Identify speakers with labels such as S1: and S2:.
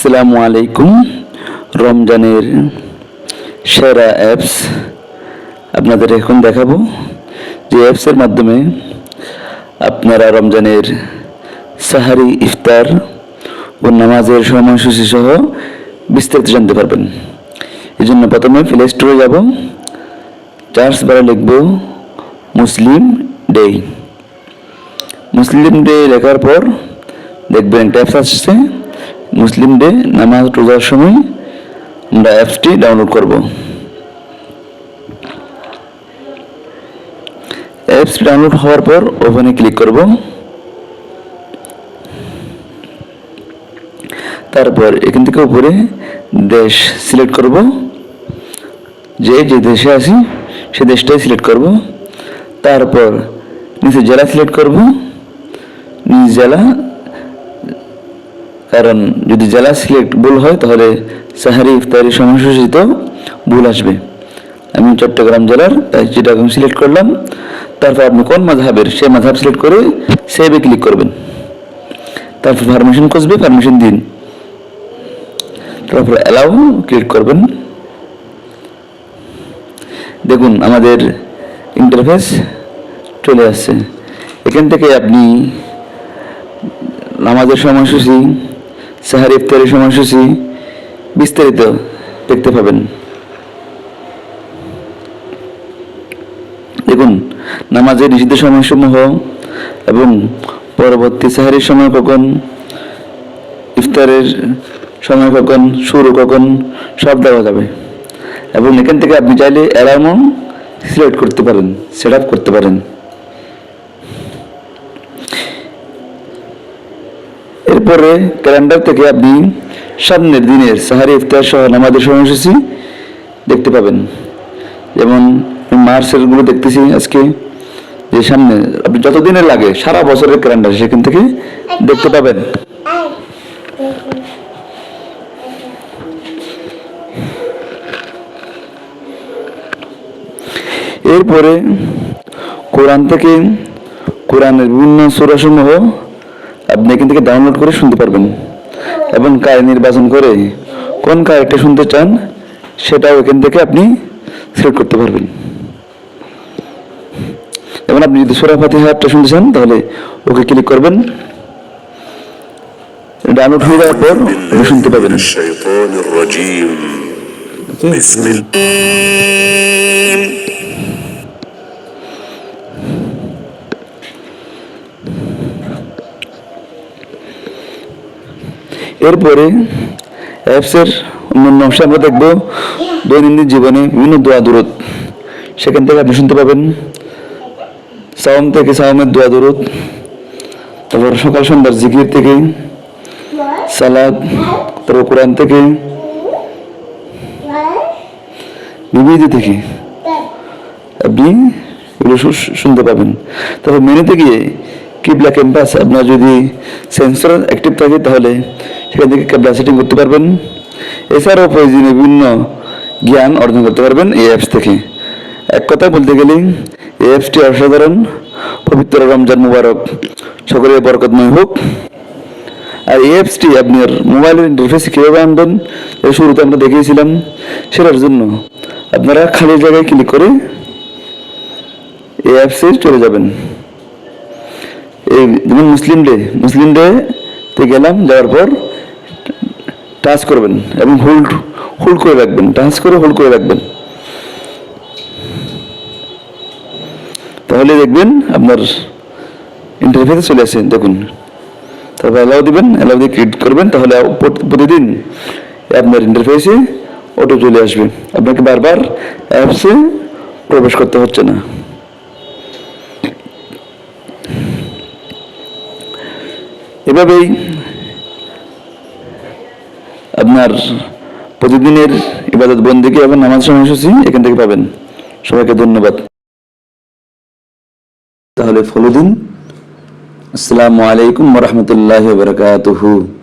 S1: আসসালামু আলাইকুম। রমজানের সেরা অ্যাপস আপনাদের এখন দেখাবো। যে অ্যাপসের মাধ্যমে আপনারা রমজানের সাহারি, ইফতার ও নামাজের সময়সূচি সহ বিস্তারিত জানতে পারবেন। এই জন্য প্রথমে প্লে স্টোরে যাব। চার্জ বারে লিখব মুসলিম ডে। মুসলিম ডে লেখার পর দেখবেন একটা অ্যাপস আসছে। মুসলিম ডে নামাজ, রোজার সময় আমরা অ্যাপসটি ডাউনলোড করব। অ্যাপস ডাউনলোড হওয়ার পর ওখানে ক্লিক করব। তারপর এখান থেকে উপরে দেশ সিলেক্ট করব। যে যে দেশে আছি, সে দেশটাই সিলেক্ট করব। তারপর নিচে জেলা সিলেক্ট করব। নিজ জেলা কারণ যদি জেলা সিলেক্ট ভুল হয়, তাহলে সাহারি ইফতারি সময়সূচিত ভুল আসবে। আমি চট্টগ্রাম জেলার, তাই চিটাগাং সিলেক্ট করলাম। তারপর আপনি কোন মাঝহাবের সে মাঝহাব সিলেক্ট করে সেভে ক্লিক করবেন। তারপর পারমিশন খুঁজবে পারমিশন দিন। তারপর অ্যালাউ ক্লিক করবেন। দেখুন, আমাদের ইন্টারফেস চলে আসছে। এখান থেকে আপনি নামাজের সময়সূচি সাহার ইফতারের সময়সূচি বিস্তারিত দেখতে পাবেন। দেখুন, নামাজের নিষিদ্ধ সময়সমূহ এবং পরবর্তী সাহারির সময় কখন, ইফতারের সময় কখন, শুরু কখন, সব দেওয়া যাবে। এবং এখান থেকে আপনি চাইলে অ্যালার্মও সিলেক্ট করতে পারেন সেট আপ করতে পারেন। এরপরে ক্যালেন্ডার থেকে আপনি সামনের দিনের সাহারি, ইফতার সহ নামাজের সময়সূচি দেখতে পাবেন। যেমন মার্চেরগুলো দেখতেছি আজকে, যে সামনে আপনি যত দিনের লাগে সারা বছরের ক্যালেন্ডার সেখান থেকে দেখতে পাবেন। এরপরে কোরআন থেকে কোরআনের বিভিন্ন সুরাসমূহ আপনি এখান থেকে ডাউনলোড করে শুনতে পারবেন। এবং কায় নির্বাচন করে কোন কায়টা শুনতে চান সেটাও এখান থেকে আপনি সিলেক্ট করতে পারবেন। যেমন আপনি যদি সোরা ফাতিহাটা শুনতে চান তাহলে ওকে ক্লিক করবেন। ডাউনলোড হয়ে যাওয়ার পর শুনতে পাবেন। এরপরে অ্যাপসের অন্যান্য অংশে আমরা দেখব দৈনন্দিন জীবনে বিভিন্ন দোয়া দূরত। সেখান থেকে আপনি শুনতে পাবেন সাওম থেকে সাওমের দোয়া দূরত, তারপর সকাল সন্ধ্যার জিকির থেকে, সালাদ, তারপর কোরআন থেকে বিবিধি থেকে। আপনি এগুলো শুনতে পাবেন। তারপর মেনুতে গিয়ে কিবলা ক্যাম্পাস, আপনার যদি সেন্সর অ্যাক্টিভ থাকে তাহলে সেখান থেকে ক্যাবলা সেটিং করতে পারবেন। এছাড়াও প্রয়োজনীয় বিভিন্ন জ্ঞান অর্জন করতে পারবেন এই অ্যাপস থেকে। এক কথা বলতে গেলে, এই অ্যাপসটি অসাধারণ। পবিত্র রমজান মুবারক। সকলের বরকতময় হোক। আর এই অ্যাপসটি আপনার মোবাইলের ইন্টারফেসে কীভাবে আনবেন শুরুতে আমরা দেখিয়েছিলাম। সেটার জন্য আপনারা খালি জায়গায় ক্লিক করে এই অ্যাপসে চলে যাবেন। এই যেমন মুসলিম ডে মুসলিম ডে তে গেলাম, যাওয়ার পর টাচ করবেন এবং হোল্ড হোল্ড করে রাখবেন টাচ করে হোল্ড করে রাখবেন। তাহলে দেখবেন আপনার ইন্টারফেসে চলে আসে, দেখুন। তারপর অ্যালাউ দিবেন অ্যালাউ দিয়ে ক্লিক করবেন, তাহলে প্রতিদিন আপনার ইন্টারফেসে অটো চলে আসবে। আপনাকে বারবার অ্যাপসে প্রবেশ করতে হচ্ছে না। এভাবেই আপনার প্রতিদিনের ইবাদত বন্দিকে এবং নামাজ সময়সূচি এখান থেকে পাবেন। সবাইকে ধন্যবাদ। তাহলে ফলো দিন। আসসালামু আলাইকুম রহমতুল্লাহ বারকাতুহু।